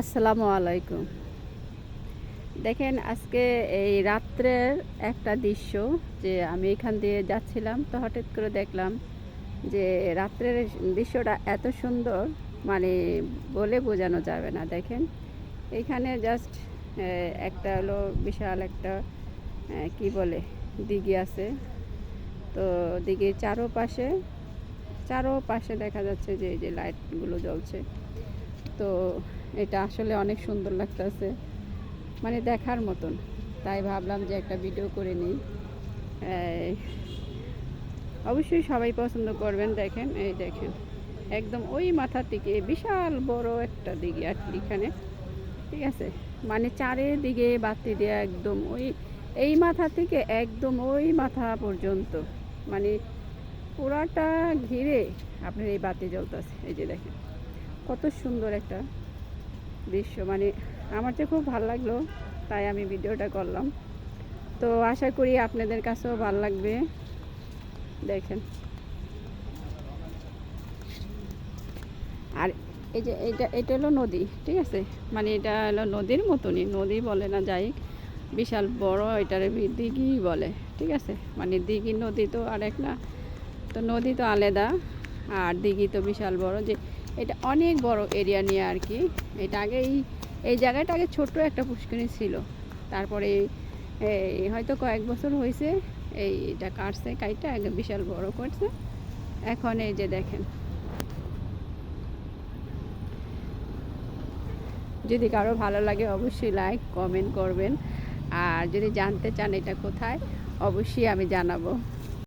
আসসালামু আলাইকুম। দেখেন আজকে এই রাত্রের একটা দৃশ্য যে আমি এখান দিয়ে যাচ্ছিলাম তো হঠাৎ করে দেখলাম যে রাত্রের দৃশ্যটা এত সুন্দর মানে বলে বোঝানো যাবে না। দেখেন, এখানে জাস্ট একটা হলো বিশাল একটা কি বলে, দিঘি আছে। তো দিঘির চারোপাশে চারোপাশে দেখা যাচ্ছে যে এই যে লাইটগুলো জ্বলছে। তো এটা আসলে অনেক সুন্দর লাগতেছে। মানে দেখার মতন। তাই ভাবলাম যে একটা ভিডিও করে নিই। অবশ্যই সবাই পছন্দ করবেন, দেখেন, এই দেখেন। একদম ওই মাথার দিকে বিশাল বড় একটা দিকে আর কি এখানে। ঠিক আছে? মানে চারিদিকে বাতি দেওয়া একদম ওই, এই মাথা থেকে একদম ওই মাথা পর্যন্ত। মানে পুরাটা ঘিরে আপনার এই বাতি জ্বলতেছে। এই যে দেখেন, কত সুন্দর একটা দৃশ্য মানে আমার যে খুব ভালো লাগল, তাই আমি ভিডিওটা করলাম। তো আশা করি আপনাদের কাছেও ভালো লাগবে। দেখেন। আর এই যে এটা এটা হলো নদী, ঠিক আছে? মানে এটা হলো নদীর মতনই, নদী বলে না যাই, বিশাল বড়, এটার দিঘি বলে, ঠিক আছে? মানে দিঘি নদী তো আরেক না, তো নদী তো আলাদা, আর দিঘি তো বিশাল বড়, যে এটা অনেক বড় এরিয়া নিয়ে আর কি এটা আগে এই এই জায়গাটা আগে ছোট্ট একটা পুষ্করিণী ছিল। তারপরে এই হয়তো কয়েক বছর হয়েছে, এই এটা কাটছে কাইটা বিশাল বড় করছে। এখন এই যে দেখেন। যদি কারও ভালো লাগে অবশ্যই লাইক কমেন্ট করবেন। আর যদি জানতে চান এটা কোথায়, অবশ্যই আমি জানাব।